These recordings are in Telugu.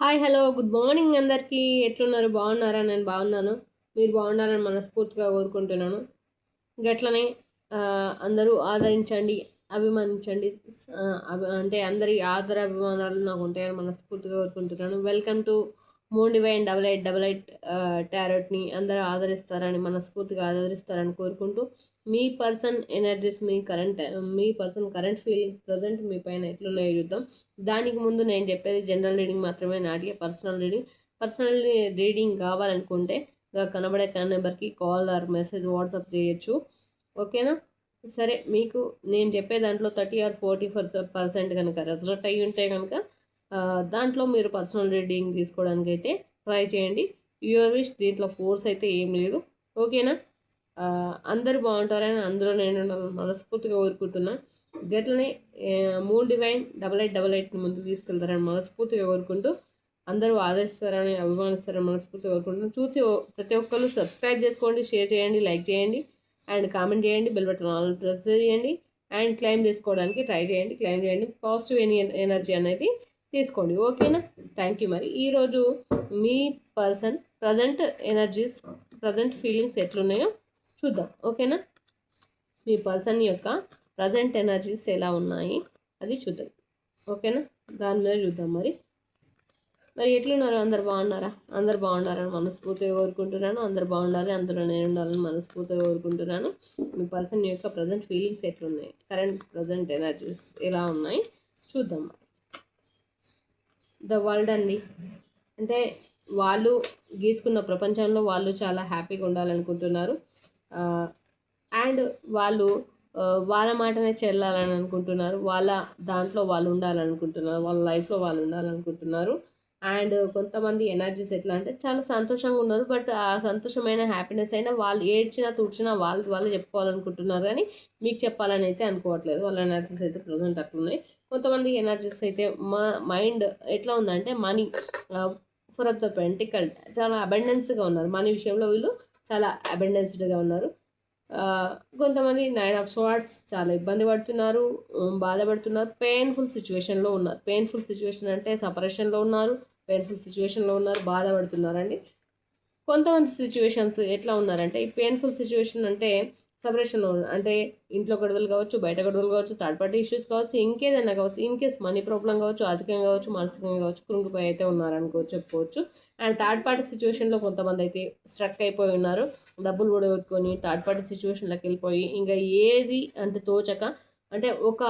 Hi hello. గుడ్ మార్నింగ్ అందరికీ. ఎట్లున్నారు? బాగున్నారా? నేను బాగున్నాను. మీరు బాగున్నారని మనస్ఫూర్తిగా కోరుకుంటున్నాను. గట్లనే అందరూ ఆదరించండి అభిమానించండి. అంటే అందరి ఆదర అభిమానాలు నాకు ఉంటాయని మనస్ఫూర్తిగా కోరుకుంటున్నాను. Welcome to moon divine double eight double eight టారెట్ని అందరూ ఆదరిస్తారని మనస్ఫూర్తిగా ఆదరిస్తారని కోరుకుంటూ మీ పర్సన్ ఎనర్జీస్ మీ కరెంట్ మీ పర్సన్ కరెంట్ ఫీలింగ్స్ ప్రజెంట్ మీ పైన ఎట్లున్నాయో చూద్దాం. దానికి ముందు నేను చెప్పేది జనరల్ రీడింగ్ మాత్రమే నాటికే పర్సనల్ రీడింగ్. పర్సనల్ రీడింగ్ కావాలనుకుంటే కనబడే కనబడే నెంబర్కి కాల్ ఆర్ మెసేజ్ వాట్సాప్ చేయొచ్చు. ఓకేనా? సరే మీకు నేను చెప్పే దాంట్లో థర్టీ ఆర్ ఫోర్టీ పర్సెంట్ కనుక రెజల్ట్ అయ్యి ఉంటే కనుక దాంట్లో మీరు పర్సనల్ రీడింగ్ తీసుకోవడానికి అయితే ట్రై చేయండి. యువర్ విష్ దీంట్లో ఫోర్స్ అయితే ఏం లేదు. ఓకేనా? అందరు అందరూ బాగుంటారని అందులో నేను మనస్ఫూర్తిగా కోరుకుంటున్నా. గట్లనే మూడు డివైన్ డబల్ ఎయిట్ డబల్ ఎయిట్ని ముందుకు తీసుకెళ్తారని మనస్ఫూర్తిగా కోరుకుంటూ అందరూ ఆదరిస్తారని అభిమానిస్తారని మనస్ఫూర్తిగా కోరుకుంటున్నాను చూసి ప్రతి ఒక్కరు సబ్స్క్రైబ్ చేసుకోండి షేర్ చేయండి లైక్ చేయండి అండ్ కామెంట్ చేయండి బెల్ బటన్ ఆల్ ప్రెస్ చేయండి అండ్ క్లైమ్ చేసుకోవడానికి ట్రై చేయండి క్లైమ్ చేయండి. పాజిటివ్ ఎనీ ఎనర్జీ అనేది తీసుకోండి. ఓకేనా? థ్యాంక్ యూ మరి. ఈరోజు మీ person present energies present feelings ఎట్లున్నాయో చూద్దాం. ఓకేనా? మీ పర్సన్ యొక్క ప్రజెంట్ ఎనర్జీస్ ఎలా ఉన్నాయి అది చూద్దాం. ఓకేనా? దాని మీద చూద్దాం మరి. మరి ఎట్లున్నారు? అందరు బాగున్నారా? అందరు బాగున్నారని మనస్ఫూర్తిగా కోరుకుంటున్నాను. అందరు బాగుండాలి. అందులో నేను ఉండాలని మనస్ఫూర్తిగా కోరుకుంటున్నాను. మీ పర్సన్ యొక్క ప్రజెంట్ ఫీలింగ్స్ ఎట్లున్నాయి? కరెంట్ ప్రజెంట్ ఎనర్జీస్ ఎలా ఉన్నాయి? చూద్దాం మరి. ద వరల్డ్ అండి. అంటే వాళ్ళు గీసుకున్న ప్రపంచంలో వాళ్ళు చాలా హ్యాపీగా ఉండాలనుకుంటున్నారు. అండ్ వాళ్ళు వాళ్ళ మాటనే చెల్లాలని అనుకుంటున్నారు. వాళ్ళ దాంట్లో వాళ్ళు ఉండాలనుకుంటున్నారు. వాళ్ళ లైఫ్లో వాళ్ళు ఉండాలనుకుంటున్నారు. అండ్ కొంతమంది ఎనర్జీస్ ఎట్లా అంటే చాలా సంతోషంగా ఉన్నారు. బట్ ఆ సంతోషమైన హ్యాపీనెస్ అయినా వాళ్ళు ఏడ్చినా తుడిచినా వాళ్ళు వాళ్ళు చెప్పుకోవాలనుకుంటున్నారు. కానీ మీకు చెప్పాలని అయితే అనుకోవట్లేదు. వాళ్ళ ఎనర్జీస్ అయితే ప్రజెంట్ అట్లున్నాయి. కొంతమంది ఎనర్జీస్ అయితే మా మైండ్ ఎట్లా ఉందంటే money four of the pentacle చాలా అబెండెన్స్డ్గా ఉన్నారు. మనీ విషయంలో వీళ్ళు చాలా అబెండెన్స్డ్గా ఉన్నారు. కొంతమంది నైన్ ఆఫ్ స్వార్డ్స్ చాలా ఇబ్బంది పడుతున్నారు బాధపడుతున్నారు పెయిన్ఫుల్ సిచ్యువేషన్లో ఉన్నారు. పెయిన్ఫుల్ సిచ్యువేషన్ అంటే సపరేషన్లో ఉన్నారు పెయిన్ఫుల్ సిచ్యువేషన్లో ఉన్నారు బాధపడుతున్నారండి. కొంతమంది సిచ్యువేషన్స్ ఎట్లా ఉన్నారంటే ఈ పెయిన్ఫుల్ సిచ్యువేషన్ అంటే సపరేషన్ అంటే ఇంట్లో గొడవలు కావచ్చు బయట గొడవలు కావచ్చు థర్డ్ పార్టీ ఇష్యూస్ కావచ్చు ఇంకేదైనా కావచ్చు ఇన్ కేస్ మనీ ప్రాబ్లం కావచ్చు ఆర్థికంగా కావచ్చు మానసికంగా కావచ్చు కృంగిపోయి అయితే ఉన్నారనుకోవచ్చు చెప్పుకోవచ్చు అండ్ థర్డ్ పార్టీ సిచ్యువేషన్లో కొంతమంది అయితే స్ట్రక్ అయిపోయి ఉన్నారు. డబ్బులు కూడా కొట్టుకొని థర్డ్ పార్టీ సిచ్యువేషన్లోకి వెళ్ళిపోయి ఇంకా ఏది అంటే తోచక అంటే ఒక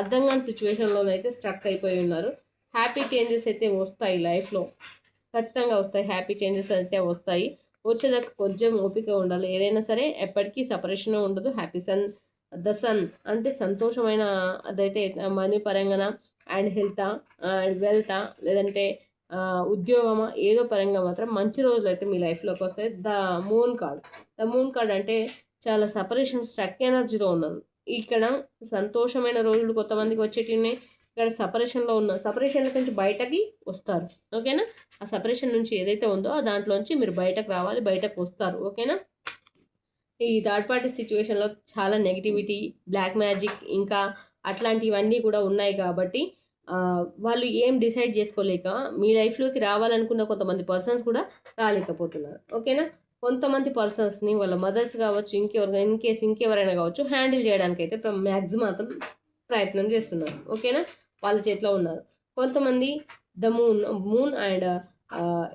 అర్థం కాని సిచ్యువేషన్లోనైతే స్ట్రక్ అయిపోయి ఉన్నారు. హ్యాపీ చేంజెస్ అయితే వస్తాయి లైఫ్లో ఖచ్చితంగా వస్తాయి. హ్యాపీ చేంజెస్ అయితే వస్తాయి. వచ్చేదాకా కొంచెం ఓపిక ఉండాలి. ఏదైనా సరే ఎప్పటికీ సపరేషన్ ఉండదు. హ్యాపీ సన్ ద సన్ అంటే సంతోషమైన అదైతే మనీ పరంగా అండ్ హెల్తా అండ్ వెల్తా లేదంటే ఉద్యోగమా ఏదో పరంగా మాత్రం మంచి రోజులు అయితే మీ లైఫ్లోకి వస్తాయి. The moon card the moon card అంటే చాలా సపరేషన్ స్ట్రక్ ఎనర్జీలో ఉన్నారు ఇక్కడ సంతోషమైన రోజులు కొంతమందికి వచ్చేటివి ఇక్కడ సపరేషన్లో ఉన్న సపరేషన్ నుంచి బయటకి వస్తారు. ఓకేనా? ఆ సపరేషన్ నుంచి ఏదైతే ఉందో ఆ దాంట్లోంచి మీరు బయటకు రావాలి బయటకు వస్తారు. ఓకేనా? ఈ థర్డ్ పార్టీ సిచ్యువేషన్లో చాలా నెగిటివిటీ బ్లాక్ మ్యాజిక్ ఇంకా అట్లాంటివన్నీ కూడా ఉన్నాయి కాబట్టి వాళ్ళు ఏం డిసైడ్ చేసుకోలేక మీ లైఫ్లోకి రావాలనుకున్న కొంతమంది పర్సన్స్ కూడా రాలేకపోతున్నారు. ఓకేనా? కొంతమంది పర్సన్స్ని వాళ్ళ మదర్స్ కావచ్చు ఇంకెవరు ఇన్ కేస్ ఇంకెవరైనా కావచ్చు హ్యాండిల్ చేయడానికి అయితే మ్యాక్సిమం ప్రయత్నం చేస్తున్నారు. ఓకేనా? వాళ్ళ చేతిలో ఉన్నారు. కొంతమంది the moon moon and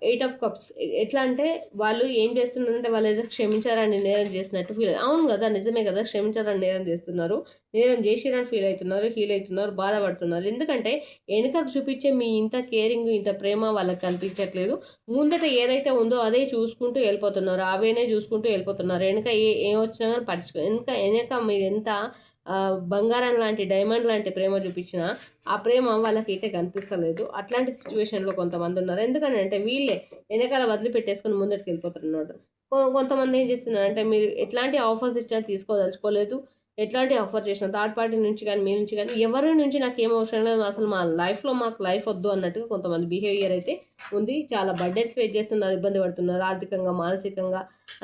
eight of cups ఎట్లా అంటే వాళ్ళు ఏం చేస్తున్నారంటే వాళ్ళు ఏదో క్షమించారని నేరం చేసినట్టు ఫీల్ అవును కదా నిజమే కదా క్షమించారని నేరం చేస్తున్నారు. నేరం చేసిరని ఫీల్ అవుతున్నారు ఫీల్ అవుతున్నారు బాధపడుతున్నారు. ఎందుకంటే వెనుకకు చూపించే మీ ఇంత కేరింగ్ ఇంత ప్రేమ వాళ్ళకి కనిపించట్లేదు. ముందట ఏదైతే ఉందో అదే చూసుకుంటూ వెళ్ళిపోతున్నారు. అవేనే చూసుకుంటూ వెళ్ళిపోతున్నారు. వెనుక ఏ ఏం వచ్చినా కానీ పట్టించుకో వెనుక వెనక మీరు ఎంత బంగారం లాంటి డైమండ్ లాంటి ప్రేమ చూపించినా ఆ ప్రేమ వాళ్ళకైతే కనిపిస్తలేదు. అట్లాంటి సిచ్యువేషన్లో కొంతమంది ఉన్నారు. ఎందుకని అంటే వీళ్ళే వెనకాల వదిలిపెట్టేసుకొని ముందరికి వెళ్ళిపోతున్నారు కొంతమంది ఏం చేస్తున్నారు అంటే మీరు ఎట్లాంటి ఆఫర్స్ ఇచ్చినా తీసుకోదలుచుకోలేదు. ఎట్లాంటి ఆఫర్ చేసిన థర్డ్ పార్టీ నుంచి కానీ మీ నుంచి కానీ ఎవరి నుంచి నాకు ఏం అవసరం లేదు అసలు మా లైఫ్లో మాకు లైఫ్ వద్దు అన్నట్టుగా కొంతమంది బిహేవియర్ అయితే ఉంది. చాలా బర్త్డేస్ ఫేస్ చేస్తున్నారు ఇబ్బంది పడుతున్నారు ఆర్థికంగా మానసికంగా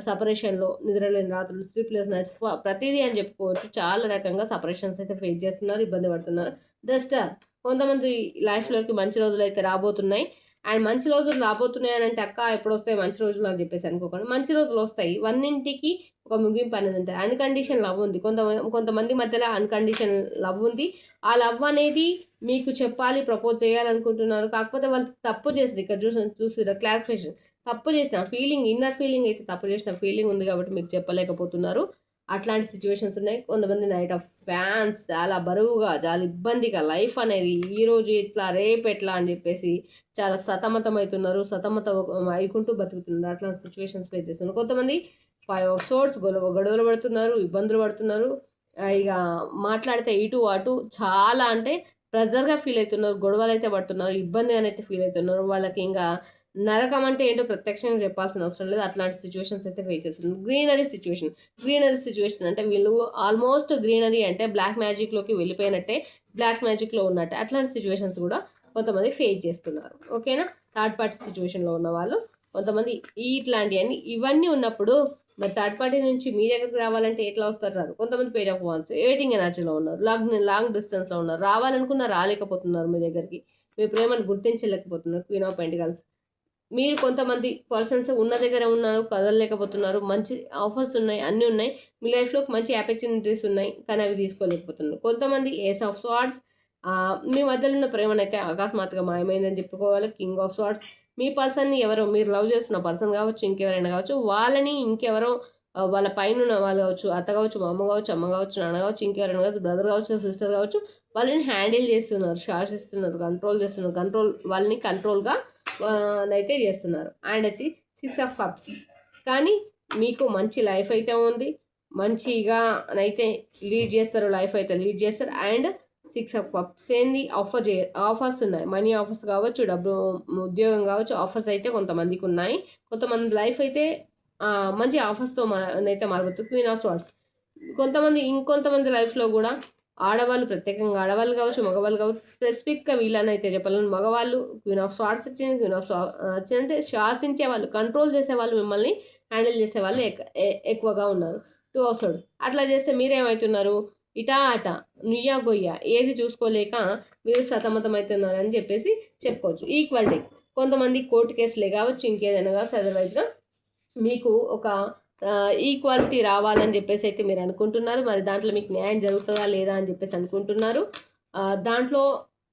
సపరేషన్లో నిద్రలేని రాత్రులు స్లీప్లెస్ నైట్స్ ప్రతిదీ అని చెప్పుకోవచ్చు. చాలా రకంగా సపరేషన్స్ అయితే ఫేస్ చేస్తున్నారు ఇబ్బంది పడుతున్నారు. జస్ట్ uh, కొంతమంది లైఫ్లోకి మంచి రోజులు అయితే రాబోతున్నాయి. అండ్ మంచి రోజులు రాబోతున్నాయి అని అంటే అక్క ఎప్పుడు వస్తాయి మంచి రోజులు అని చెప్పేసి అనుకోకండి. మంచి రోజులు వస్తాయి. వన్నింటికి ఒక ముగింపు అనేది ఉంటుంది. అన్కండిషన్ లవ్ ఉంది. కొంతమంది కొంతమంది మధ్యలో అన్కండిషన్ లవ్ ఉంది. ఆ లవ్ అనేది మీకు చెప్పాలి ప్రపోజ్ చేయాలనుకుంటున్నారు. కాకపోతే వాళ్ళు తప్పు చేసారు ఇక్కడ చూసి చూసారు క్లారిఫికేషన్ తప్పు చేసిన ఫీలింగ్ ఇన్నర్ ఫీలింగ్ అయితే తప్పు చేసిన ఫీలింగ్ ఉంది కాబట్టి మీకు చెప్పలేకపోతున్నారు. అట్లాంటి సిచ్యువేషన్స్ ఉన్నాయి. కొంతమంది నైట్ ఆఫ్ ఫ్యాన్స్ చాలా బరువుగా చాలా ఇబ్బందిగా లైఫ్ అనేది ఈ రోజు ఇట్లా రేపు ఎట్లా అని చెప్పేసి చాలా సతమతం అవుతున్నారు సతమతం అయికుంటూ బతుకుతున్నారు. అట్లాంటి సిచ్యువేషన్స్ ఫేస్ చేస్తున్నారు. కొంతమంది సోర్స్ గొడవ గొడవలు పడుతున్నారు ఇబ్బందులు పడుతున్నారు. ఇక మాట్లాడితే ఇటు అటు చాలా అంటే ప్రెజర్గా ఫీల్ అవుతున్నారు గొడవలు అయితే పడుతున్నారు ఇబ్బందిగానైతే అయితే ఫీల్ అవుతున్నారు. వాళ్ళకి ఇంకా నరకం అంటే ఏంటో ప్రత్యక్షంగా చెప్పాల్సిన అవసరం లేదు. అట్లాంటి సిచ్యువేషన్స్ అయితే ఫేస్ చేస్తున్నారు. గ్రీనరీ సిచ్యువేషన్ గ్రీనరీ సిచ్యువేషన్ అంటే వీళ్ళు ఆల్మోస్ట్ గ్రీనరీ అంటే బ్లాక్ మ్యాజిక్లోకి వెళ్ళిపోయినట్టే బ్లాక్ మ్యాజిక్లో ఉన్నట్టే అట్లాంటి సిచ్యువేషన్స్ కూడా కొంతమంది ఫేస్ చేస్తున్నారు. ఓకేనా థర్డ్ పార్టీ సిచ్యువేషన్లో ఉన్న వాళ్ళు కొంతమంది ఇట్లాంటివన్నీ ఇవన్నీ ఉన్నప్పుడు మరి థర్డ్ పార్టీ నుంచి మీ దగ్గరికి రావాలంటే ఎట్లా వస్తారు రారు? కొంతమంది పేజ్ ఆఫ్ వాన్స్ ఎయిటింగ్ ఎనర్జీలో ఉన్నారు. లాంగ్ లాంగ్ డిస్టెన్స్లో ఉన్నారు. రావాలనుకున్నా రాలేకపోతున్నారు మీ దగ్గరికి. మీ ప్రేమను గుర్తించలేకపోతున్నారు క్వీన్ ఆఫ్ పెంటికల్స్ మీరు కొంతమంది పర్సన్స్ ఉన్న దగ్గర ఉన్నారు కదలలేకపోతున్నారు. మంచి ఆఫర్స్ ఉన్నాయి అన్నీ ఉన్నాయి. మీ లైఫ్లో మంచి ఆపర్చునిటీస్ ఉన్నాయి కానీ అవి తీసుకోలేకపోతున్నారు. కొంతమంది ఏస్ ఆఫ్ స్వార్డ్స్ మీ మధ్యలో ఉన్న ప్రేమనైతే అకస్మాత్తుగా మాయమైందని చెప్పుకోవాలి. కింగ్ ఆఫ్ స్వార్డ్స్ మీ పర్సన్ని ఎవరో మీరు లవ్ చేస్తున్న పర్సన్ కావచ్చు ఇంకెవరైనా కావచ్చు వాళ్ళని ఇంకెవరో వాళ్ళ పైన ఉన్న వాళ్ళు కావచ్చు అత్త కావచ్చు మా అమ్మ కావచ్చు అమ్మ కావచ్చు నాన్న కావచ్చు ఇంకెవరైనా కావచ్చు బ్రదర్ కావచ్చు సిస్టర్ కావచ్చు వాళ్ళని హ్యాండిల్ చేస్తున్నారు శాసిస్తున్నారు కంట్రోల్ చేస్తున్నారు కంట్రోల్ వాళ్ళని కంట్రోల్గా అయితే చేస్తున్నారు. అండ్ వచ్చి సిక్స్ ఆఫ్ కప్స్. కానీ మీకు మంచి లైఫ్ అయితే ఉంది మంచిగా అయితే లీడ్ చేస్తారు లైఫ్ అయితే లీడ్ చేస్తారు. అండ్ సిక్స్ కప్స్ ఏంది? ఆఫర్ చే ఆఫర్స్ ఉన్నాయి. మనీ ఆఫర్స్ కావచ్చు డబ్బు ఉద్యోగం కావచ్చు ఆఫర్స్ అయితే కొంతమందికి ఉన్నాయి. కొంతమంది లైఫ్ అయితే మంచి ఆఫర్స్తో అయితే మారబోతుంది. క్వీన్ ఆఫ్ స్వార్డ్స్ కొంతమంది ఇంకొంతమంది లైఫ్లో కూడా ఆడవాళ్ళు ప్రత్యేకంగా ఆడవాళ్ళు కావచ్చు మగవాళ్ళు కావచ్చు స్పెసిఫిక్గా వీళ్ళని అయితే చెప్పాలని. మగవాళ్ళు క్వీన్ ఆఫ్ స్వార్ట్స్ వచ్చింది క్వీన్ ఆఫ్ వచ్చిందంటే శాసించే వాళ్ళు కంట్రోల్ చేసే వాళ్ళు మిమ్మల్ని హ్యాండిల్ చేసేవాళ్ళు ఎక్- ఎక్కువగా ఉన్నారు. టూ అవసర్స్ అట్లా చేస్తే మీరేమవుతున్నారు ఇటా అట నుయ్యా గొయ్య ఏది చూసుకోలేక మీరు సతమతం చెప్పేసి చెప్పుకోవచ్చు. ఈక్వాలిటీ కొంతమంది కోర్టు కేసులే కావచ్చు ఇంకేదైనా కావచ్చు అదర్వైజ్గా మీకు ఒక ఈక్వాలిటీ రావాలని చెప్పేసి అయితే మీరు అనుకుంటున్నారు. మరి దాంట్లో మీకు న్యాయం జరుగుతుందా లేదా అని చెప్పేసి అనుకుంటున్నారు. దాంట్లో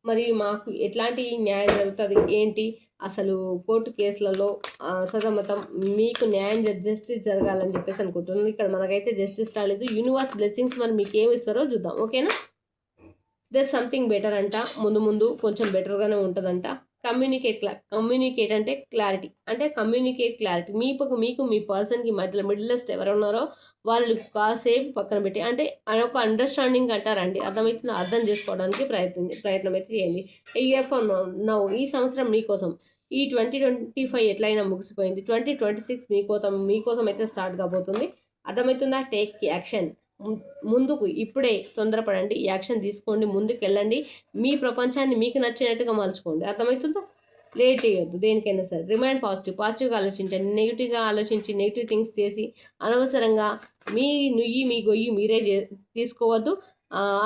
మరి మాకు ఎట్లాంటి న్యాయం జరుగుతుంది? ఏంటి? అసలు కోర్టు కేసులలో ఆ, సతమతం మీకు న్యాయం జస్టిస్ జరగాలని చెప్పేసి అనుకుంటున్నాను. ఇక్కడ మనకైతే జస్టిస్ రాలేదు. యూనివర్స్ బ్లెస్సింగ్స్ మరి మీకు ఏమి ఇస్తారో చూద్దాం. ఓకేనా? దర్ సంథింగ్ బెటర్ అంట. ముందు ముందు కొంచెం బెటర్గానే ఉంటుందంట. కమ్యూనికేట్ క్లా కమ్యూనికేట్ అంటే క్లారిటీ అంటే కమ్యూనికేట్ క్లారిటీ మీకు మీకు మీ పర్సన్కి మధ్యలో మిడిలెస్ట్ ఎవరు ఉన్నారో వాళ్ళు కాసేపు పక్కన పెట్టి అంటే ఒక అండర్స్టాండింగ్ అంటారండి. అర్థమవుతుందో అర్థం చేసుకోవడానికి ప్రయత్నం ప్రయత్నం అయితే చేయండి. ఇయర్ ఫర్ నౌ ఈ సంవత్సరం మీకోసం ఈ ట్వంటీ ట్వంటీ ఫైవ్ ఎట్లయినా ముగిసిపోయింది. ట్వంటీ ట్వంటీ సిక్స్ మీకోసం మీకోసం అయితే స్టార్ట్ కాబోతుంది. అర్థమవుతుందా టేక్ యాక్షన్ ముందుకు ఇప్పుడే తొందరపడండి యాక్షన్ తీసుకోండి ముందుకు వెళ్ళండి మీ ప్రపంచాన్ని మీకు నచ్చినట్టుగా మలుచుకోండి. అర్థమవుతుందా? లేట్ చేయొద్దు దేనికైనా సరే. రిమైండ్ పాజిటివ్ పాజిటివ్గా ఆలోచించండి నెగిటివ్గా ఆలోచించి నెగిటివ్ థింగ్స్ చేసి అనవసరంగా మీ నుయ్యి మీ గొయ్యి మీరే చే తీసుకోవద్దు.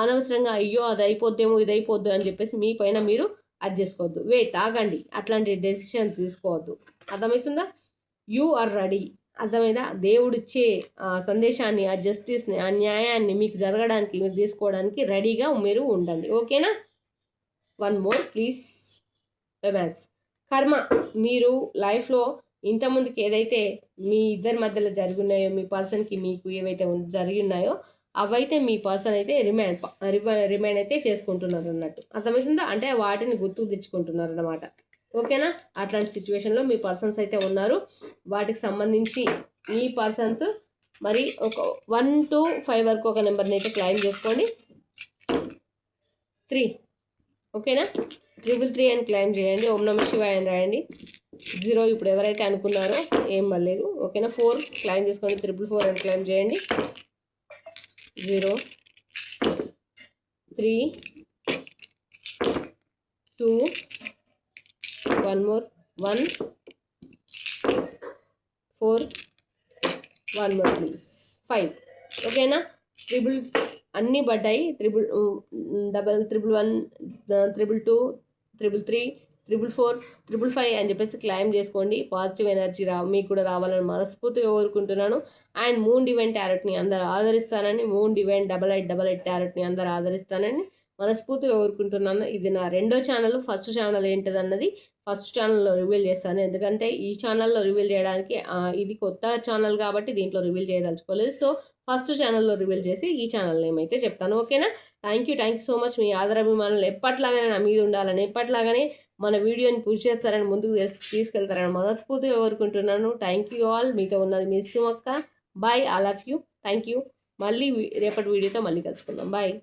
అనవసరంగా అయ్యో అది అయిపోద్దేమో ఇది అయిపోద్దు అని చెప్పేసి మీ పైన మీరు అది చేసుకోవద్దు వెయిట్ ఆగండి. అట్లాంటి డెసిషన్ తీసుకోవద్దు. అర్థమవుతుందా? యూ ఆర్ రెడీ అర్థమైందా? దేవుడిచ్చే ఆ సందేశాన్ని ఆ జస్టిస్ని ఆ న్యాయాన్ని మీకు జరగడానికి మీరు తీసుకోవడానికి రెడీగా మీరు ఉండండి. ఓకేనా? వన్ మోర్ ప్లీజ్ రొమాన్స్ కర్మ. మీరు లైఫ్లో ఇంతకుముందుకి ఏదైతే మీ ఇద్దరి మధ్యలో జరిగి ఉన్నాయో మీ పర్సన్కి మీకు ఏవైతే జరిగి ఉన్నాయో అవైతే మీ పర్సన్ అయితే రిమైండ్ రిమైండ్ అయితే చేసుకుంటున్నారు అన్నట్టు అర్థమవుతుందా? అంటే వాటిని గుర్తుకు తెచ్చుకుంటున్నారు అన్నమాట ఓకేనా? అట్లాంటి సిచ్యువేషన్లో మీ పర్సన్స్ అయితే ఉన్నారు. వాటికి సంబంధించి మీ పర్సన్స్ మరి ఒక వన్ టు ఫైవ్ వరకు ఒక నెంబర్ని అయితే క్లైమ్ చేసుకోండి. త్రీ. ఓకేనా? ట్రిపుల్ త్రీ అని క్లైమ్ చేయండి. ఓం నమ శివాయ అని రాయండి. జీరో ఇప్పుడు ఎవరైతే అనుకున్నారో ఏం పర్లేదు. ఓకేనా? ఫోర్ క్లైమ్ చేసుకోండి. త్రిపుల్ ఫోర్ అని క్లైమ్ చేయండి. Zero. Three. Two. One more one four one more please five ఓకేనా త్రిబుల్ అన్నీ పడ్డాయి. Triple double triple one triple two triple three triple four triple five అని చెప్పేసి క్లైమ్ చేసుకోండి. పాజిటివ్ ఎనర్జీ రా మీకు కూడా రావాలని మనస్ఫూర్తిగా కోరుకుంటున్నాను. అండ్ మూన్ డివైన్ ట్యారెట్ని అందరు ఆదరిస్తానని moon divine double eight double eight ట్యారెట్ని అందరు ఆదరిస్తానని మనస్ఫూర్తిగా కోరుకుంటున్నాను. ఇది నా రెండో ఛానల్ ఫస్ట్ ఛానల్ ఏంటిదన్నది ఫస్ట్ ఛానల్లో రివీల్ చేస్తాను. ఎందుకంటే ఈ ఛానల్లో రివీల్ చేయడానికి ఇది కొత్త ఛానల్ కాబట్టి దీంట్లో రివీల్ చేయదలుచుకోలేదు. సో ఫస్ట్ ఛానల్లో రివీల్ చేసి ఈ ఛానల్ ఏమైతే చెప్తాను ఓకేనా? Thank you thank you so much మీ ఆదరాభిమానులు. ఎప్పట్లాగానే నా మీద ఉండాలని ఎప్పట్లాగానే మన వీడియోని పూజ చేస్తారని ముందుకు తీసుకెళ్తారని మనస్ఫూర్తిగా కోరుకుంటున్నాను. Thank you all. మీతో ఉన్నది మీ సుమక్క. Bye all of you. Thank you మళ్ళీ రేపటి వీడియోతో మళ్ళీ కలుసుకుందాం. బాయ్